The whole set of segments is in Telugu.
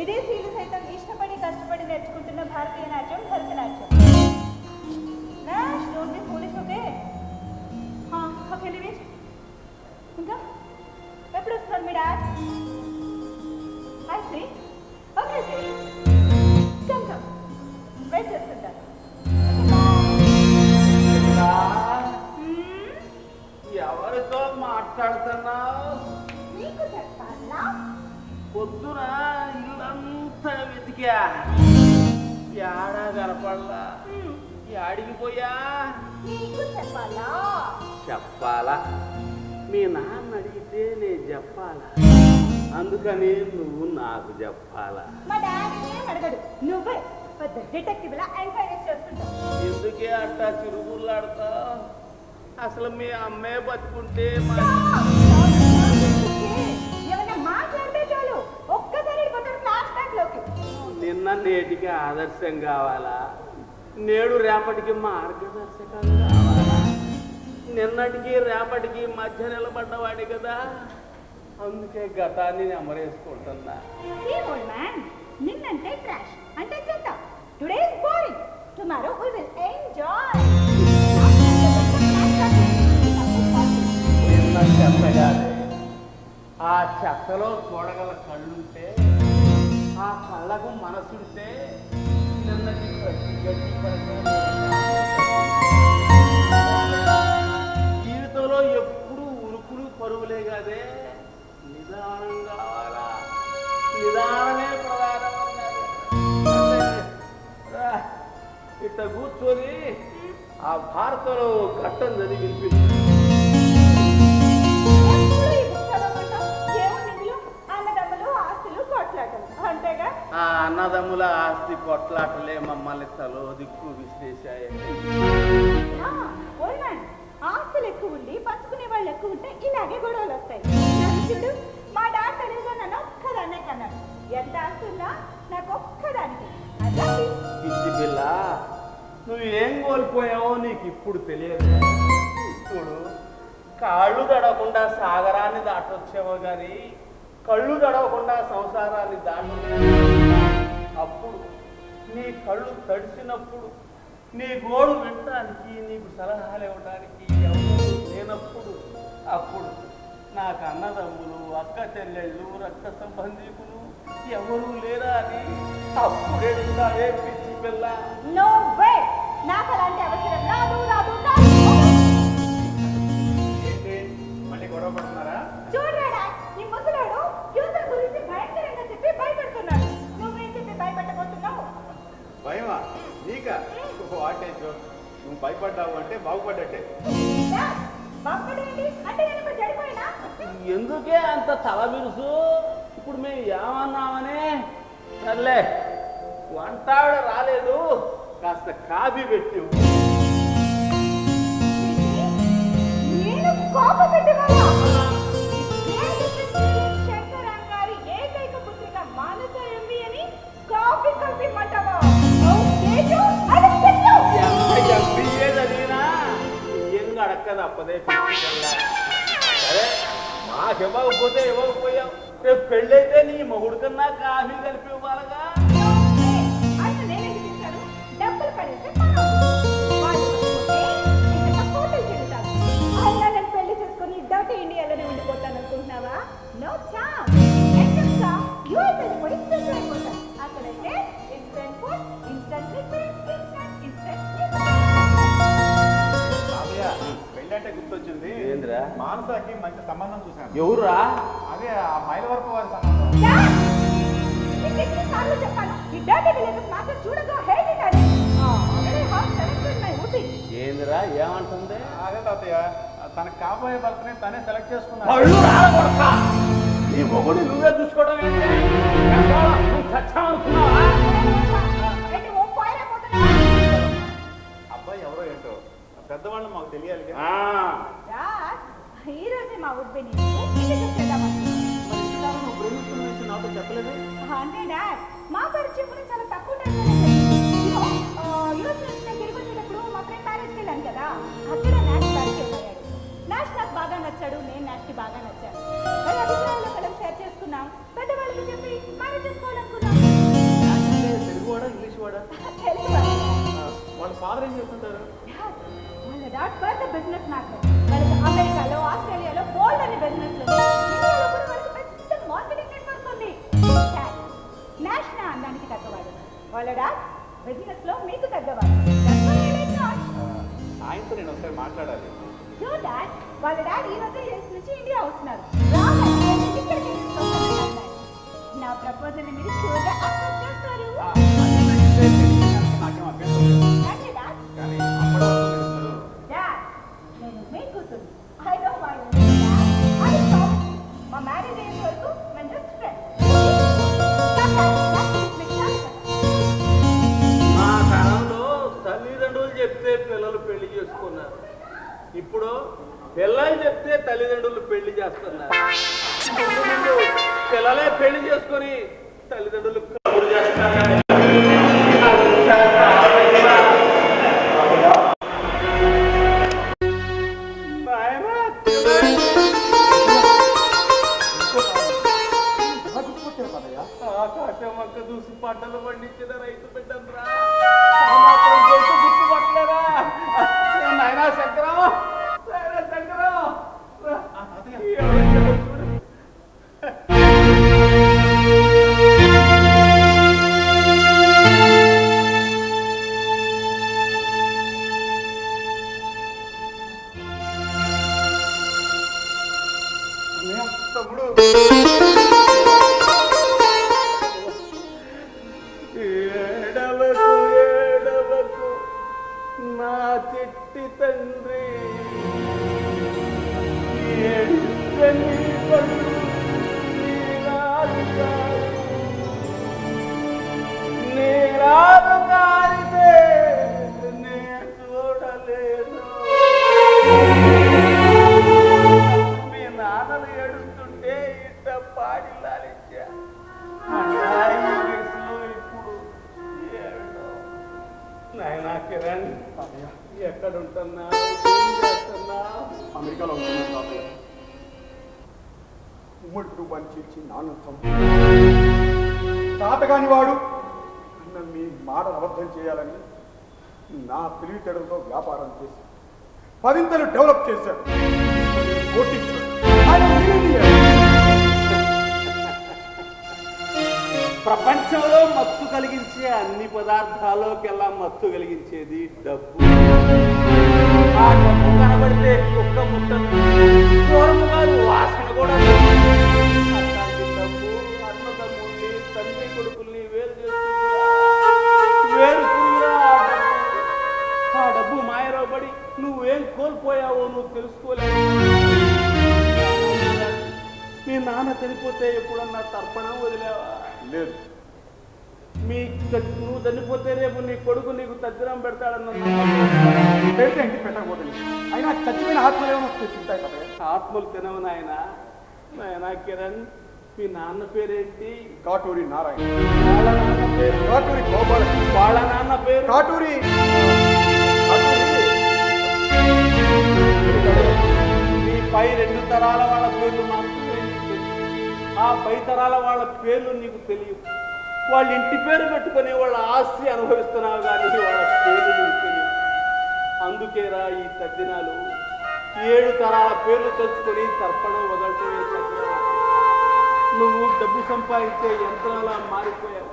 విదేశీయులు సైతం ఇష్టపడి కష్టపడి నేర్చుకుంటున్న భారతీయ నాట్యం భరతనాట్యం నా డోంట్ బి ఫూలిష్ ఓకే हाँ हाँ खेलेंगे उनका కనపడలా. యాడికి పోయా. చెప్పాలా? చెప్పాలా. మీ నాన్న అడిగితే నేను చెప్పాలా. అందుకని నువ్వు నాకు చెప్పాలా. మా డాడీ ఏం అడగడు. నువ్వే పెద్ద డిటెక్టివ్ లా ఎంక్వైరీ చేస్తుంటావు ఎందుకే అట్టా అసలు మీ అమ్మే బతుకుంటే మా నిన్న నేటికి ఆదర్శం కావాలా? నేడు రేపటికి మార్గదర్శకం కావాలా? నిన్నటికి రేపటికి మధ్య నిలబడ్డవాడి కదా? అందుకే గతాన్ని నెమరేసుకుంటున్నా. నిన్నంటే ట్రాష్ అంటే చెత్త today is boring tomorrow we will enjoy నిన్న చెత్తగానే ఆ చెత్తలో చూడగల కళ్ళుంటే ఆ కళ్ళకు మనసుంటే నిన్నటి ప్రతి గడ్డి జీవితంలో ఎప్పుడు ఉరుకులు పరుగులే కాదే నిదానంగా నిదానమే ప్రధానం ఇట్లా కూర్చొని ఆ భారతలో ఘట్టం చదివి వినిపించు ఆ అన్నదమ్ముల ఆస్తి కొట్లాటలే మమ్మల్ని తలో దిక్కు మ్యాన్ ఆస్తులు ఎక్కువ ఉండి పంచుకునే వాళ్ళు ఎక్కువ ఉంటే ఇలాగే గొడవలు వస్తాయి. చూడు మా డాడ్ తెలివిగా నన్ను ఒక్కదాన్నే కన్నాడు. ఎంత ఆస్తున్నా నాకు ఒక్కదానికి. పిచ్చి పిల్ల నువ్వు ఏం కోల్పోయావో నీకు ఇప్పుడు తెలియదు. చూడు కాళ్ళు తడవకుండా సాగరాన్ని దాటొచ్చావో కానీ కళ్ళు తడవకుండా సంసారాన్ని దాటి అప్పుడు నీ కళ్ళు తడిసినప్పుడు నీ గోడు వినటానికి నీకు సలహాలు ఇవ్వడానికి ఎవరు లేనప్పుడు అప్పుడు నాకు అన్నదమ్ములు అక్క చెల్లెళ్ళు రక్త సంబంధికులు ఎవరు లేరా అని అప్పుడు ఎడుగుతావే పిచ్చి పిల్ల? నో వే నాకు అలాంటి అవసరం రాదు రాదు రాదు. ఏంటి? మళ్ళీ గొడవ పడుతున్నారా? భయమా? నీకా? వాటే జోక్ నువ్వు భయపడ్డావు అంటే బాగుపడ్డట్టే. ఎందుకే అంత తల బిరుసు? ఇప్పుడు మేము ఏమన్నామని? సర్లే వంటావిడ రాలేదు. కాస్త కాఫీ పెట్టి. నేను అడక్కదు అప్పదే సరే మాకు ఇవ్వకపోతే ఇవ్వకపోయాం రేపు పెళ్ళైతే నీ మొగుడు కన్నా కాఫీ కలిపి ఇవ్వాలగా. డబ్బులు నేను పెళ్ళి చేసుకుని డౌట్ ఇండియాలోనే ఉండిపోతాను అనుకుంటున్నావా నో ఛాన్స్. ఏందిరా? మానసాకి మంచి సంబంధం చూశాను. ఎవరురా? అదే ఆ మైల వరకు వారి సంబంధం. ఏందిరా ఏమంటుంది? అదే తాతయ్య తన కాబోయే భర్తని తనే సెలెక్ట్ చేసుకున్నాడు. నీ మొగుడు నువ్వే చూసుకోవడం ఏంటి? నువ్వు చచ్చావనుకున్నావా? పెద్దవాళ్ళు మాకు తెలియాలి కదా. ఆ, రాజ్, ఈ రోజే మా ఊరి మాట్లాడాలి. వాళ్ళ డాడ్ ఈ రోజు యూఎస్ నుంచి ఇండియా వస్తున్నారు. నా ప్రపోజల్ మీరు చూడగా చేస్తారు. నాకేం అభ్యంతరం లేదు. కానీ నేను మీ కూతురు. ఐ నో మై అది ప్రాబ్లం మా మ్యారేజ్ అయ్యే వరకు మన జస్ట్ ఫ్రెండ్స్ మా తరంలో తల్లిదండ్రులు చెప్తే పిల్లలు పెళ్ళి చేసుకున్నారు. ఇప్పుడు పిల్లలు చెప్తే తల్లిదండ్రులు పెళ్ళి చేస్తున్నారు. పిల్లలే పెళ్ళి చేసుకొని తల్లిదండ్రులు కబురు చేస్తున్నారు. ప్రపంచంలో మత్తు కలిగించే అన్ని పదార్థాల్లోకెల్లా మత్తు కలిగించేది డబ్బు. ఆ డబ్బు కనబడితే ఒక్క ముట్టదు. దూరం గారు వాసన కూడా అట్లాంటి డబ్బు అన్నదమ్ముల్ని తండ్రి కొడుకుల్ని వేరు ఆ డబ్బు. ఆ డబ్బు నువ్వేం కోల్పోయావో నువ్వు తెలుసుకోలేవు. మీ నాన్న చనిపోతే ఎప్పుడన్నా తర్పణం వదిలేవా? లేదు. మీ నువ్వు చనిపోతే రేపు నీ కొడుకు నీకు తద్దిరం పెడతాడన్న పెడితే పెట్టకపోతుంది అయినా చచ్చిపోయిన ఆత్మలు ఏమైనా తింటాయి తాతయ్య ఆత్మలు తినవు నాయన. నాయన కిరణ్ మీ నాన్న పేరేంటి? కాటూరి నారాయణ. వాళ్ళ నాన్న పేరు? కాటూరి గోపాలకృష్ణ. వాళ్ళ నాన్న పేరు? కాటూరి. మీ పై రెండు తరాల వాళ్ళ పేర్లు తెలుసు. ఆ పై తరాల వాళ్ళ పేర్లు నీకు తెలియవు. వాళ్ళ ఇంటి పేరు పెట్టుకుని వాళ్ళ ఆస్తి అనుభవిస్తున్నావు కానీ వాళ్ళ పేర్లు నీకు తెలియవు. అందుకేరా ఈ తద్దినాలు ఏడు తరాల పేర్లు తెలుసుకొని తర్పణం వదలటమే నువ్వు డబ్బు సంపాదించే యంత్రాలా మారిపోయావు.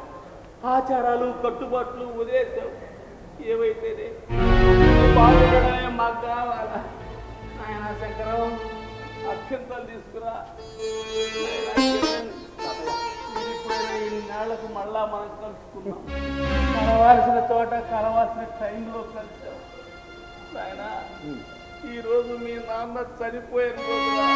ఆచారాలు కట్టుబాట్లు వదిలేసావు ఏవైతేనే? మాకు కావాలా? ఆయన శంకరం. అత్యంతాలు తీసుకురా. ఇన్నాళ్ళకు మళ్ళా మనం కలుసుకున్నాం కలవాల్సిన చోట కలవాల్సిన టైంలో కలిసాం ఆయన ఈరోజు మీ నాన్న చనిపోయిన రోజురా.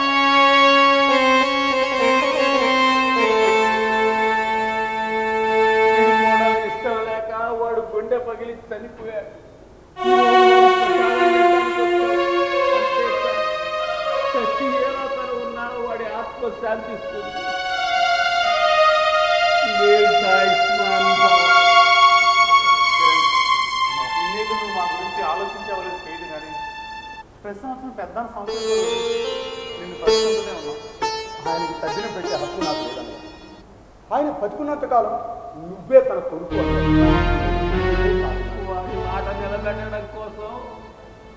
మాట నిలబెట్టడం కోసం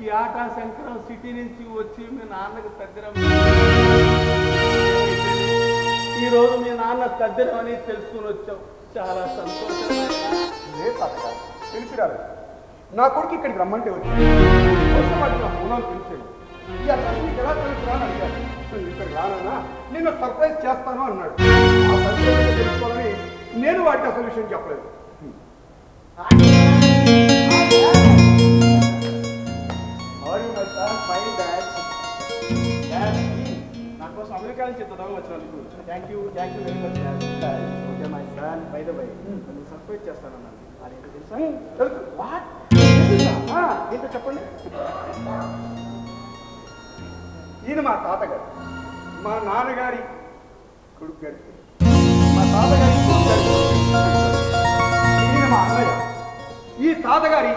ఈ ఆట శంకరం సిటీ నుంచి వచ్చి మీ నాన్నకి తద్దిరం ఈ రోజు మీ నాన్న తద్దిరం అని తెలుసుకుని వచ్చాం. చాలా సంతోషం. తెలిసి రాలేదు నా కొడుకు ఇక్కడికి రమ్మంటే వచ్చి కోసం అది నా మూలం తెలిసాడు ఈ అడ్రస్ నీకు ఎలా తెలుసురా అని అడిగాను నువ్వు ఇక్కడికి రానన్నా నేను సర్ప్రైజ్ చేస్తాను అన్నాడు. ఆ సర్ప్రైజ్ తెలుసుకోవాలని నేను వాడికి అసలు విషయం చెప్పలేదు. నా కోసం అమెరికా నుంచి ఇంత దూరం వచ్చినందుకు thank you thank you very much okay my son bye the bye నన్ను సర్ప్రైజ్ చేస్తానన్నాను అదేంటో తెలుసా. వాట్ ఏంటో చెప్పండి. ఈయన మా తాతగారు. మా నాన్నగారి కొడుకు గారి మా తాతగారి కొడుకు గారి ఈయన మా అన్నయ్య. ఈ తాతగారి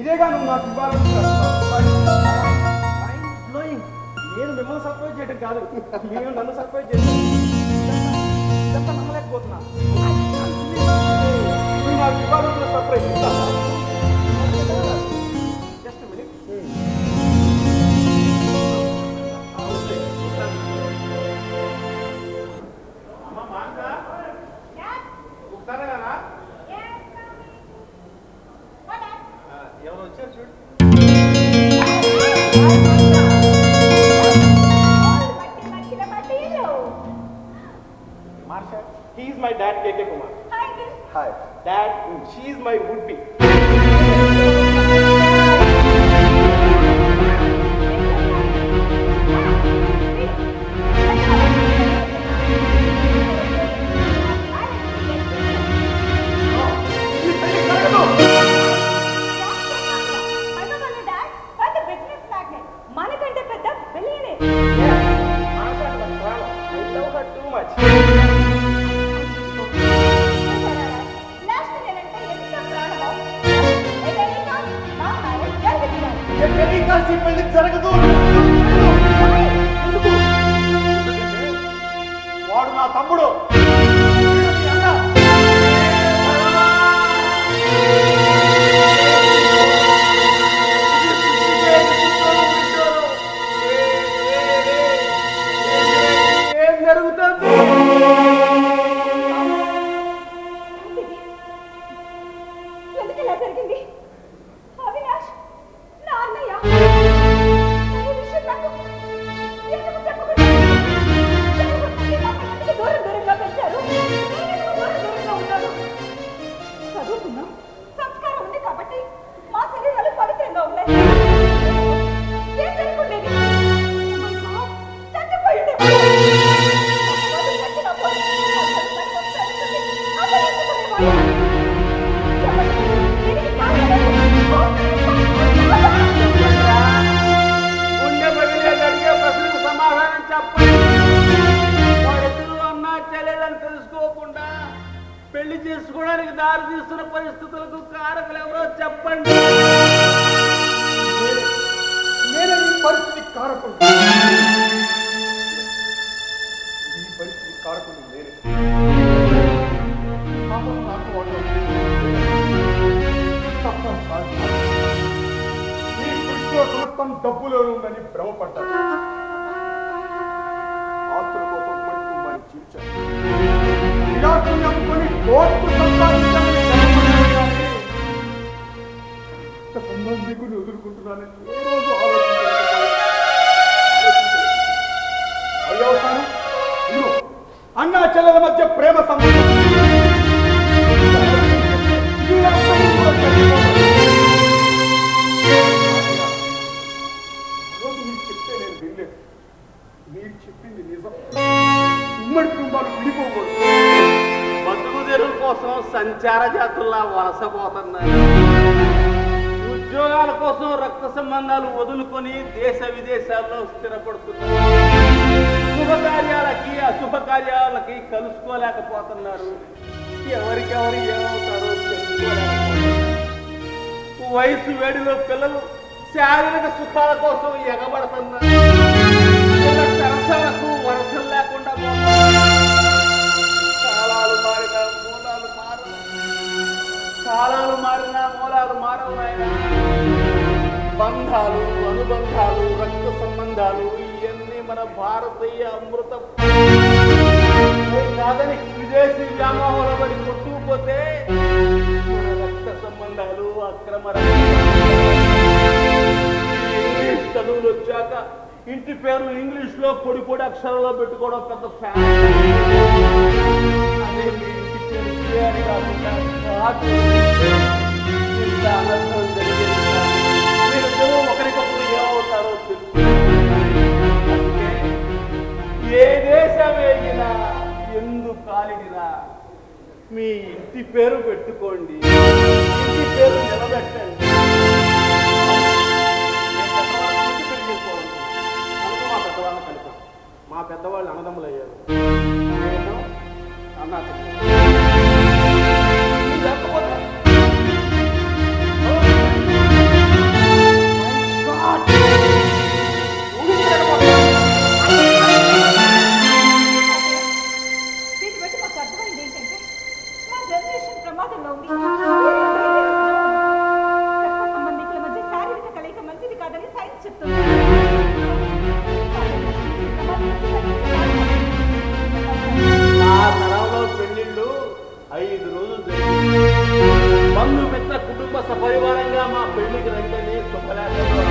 ఇదేగా నువ్వు నాకు ఇవ్వాలనుకున్నా నేను మిమ్మల్ని సర్ప్రైజ్ చేయడం కాదు. నేను నన్ను సర్ప్రైజ్ చేయడం ఇదంతా నమ్మలేకపోతున్నా. నాకు ఇవ్వాలనుకున్న surprise Hi. That she is my would-be. జరుగుతుంది పెళ్ళి జరగదు వాడు నా తమ్ముడు. చెప్పండి సంబంధాలు దేశ విదేశాల్లో స్థిరపడుతున్నారు. శుభకార్యాలకి అశుభకార్యాలకి కలుసుకోలేకపోతున్నారు. ఎవరికెవరు ఏమవుతారో తెలుసుకోలేకపోతున్నారు. వయసు వేడిలో పిల్లలు శారీరక సుఖాల కోసం ఎగబడుతున్నారు. వీళ్ళ సరసలకు వరసలు లేకుండా కాలాలు మారిన మూలాలు మారవు. కాలాలు మారిన మూలాలు మారవు నాయనా. బంధాలు అనుబంధాలు రక్త సంబంధాలు ఇవన్నీ మన భారతీయ అమృతం కాదని విదేశీ వ్యామోహాల పడి కొట్టుకుపోతే మన రక్త సంబంధాలు అక్రమ చదువులు వచ్చాక ఇంటి పేరు ఇంగ్లీష్లో పొడి పొడి అక్షరాల్లో పెట్టుకోవడం పెద్ద ఫ్యాన్ అదే మీ ఇంటి పేరు అని కాకుండా పోతారో తెలుసు ఏ దేశం వేగినా ఎందు కాలిడినా మీ ఇంటి పేరు పెట్టుకోండి. ఇంటి పేరు నిలబెట్టండి. మా పెద్దవాళ్ళని కలిపాం మా పెద్దవాళ్ళు అన్నదమ్ములు. అయ్యారు అన్నా సంబంధికుల మధ్య శారీరక కలయిక మంచిది కాదని సైన్స్ చెప్తుంది తరంలో పెళ్ళిళ్ళు ఐదు రోజులు బంధు మిత్ర కుటుంబ సపరివారంగా మా పెళ్ళికి రంటేనే శుభలేఖలు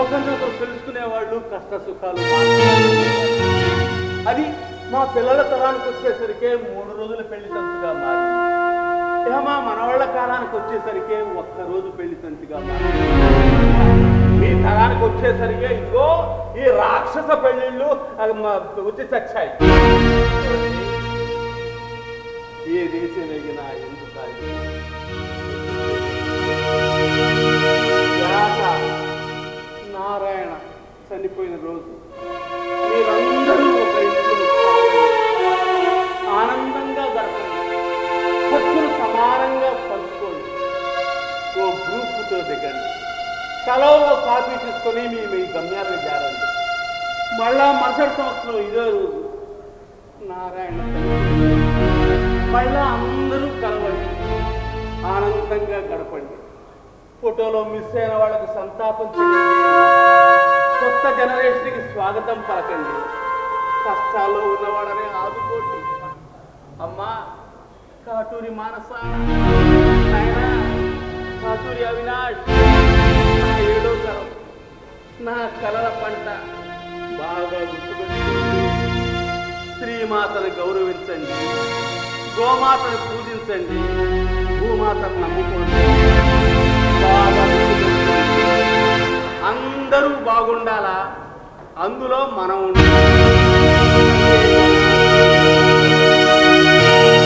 ఒకరినొకరు తెలుసుకునేవాళ్ళు కష్ట సుఖాలు అది మా పిల్లల తరానికి వచ్చేసరికి మూడు రోజుల పెళ్ళి తంతుగా మారింది. ఇక మా మనవాళ్ళ కాలానికి వచ్చేసరికి ఒక్క రోజు పెళ్ళి తంతుగా మారింది. మీ తరానికి వచ్చేసరికి ఇదిగో ఈ రాక్షస పెళ్ళిళ్ళు వచ్చి చచ్చాయి. ఏ దేశం ఎగినా స్వాగతం పలకండి. కష్టాల్లో ఉన్నవాడనే ఆదుకోండి. అమ్మా కాటూరి మానస. కాటూరి అవినాష్. నా ఏడో కలం నా కలల పంట. బాగా గుర్తుపెట్టుకోండి స్త్రీమాతను గౌరవించండి. గోమాతను పూజించండి. భూమాతను నమ్ముకోండి. బాగా అందరూ బాగుండాలా? అందులో మనం ఉంటాం.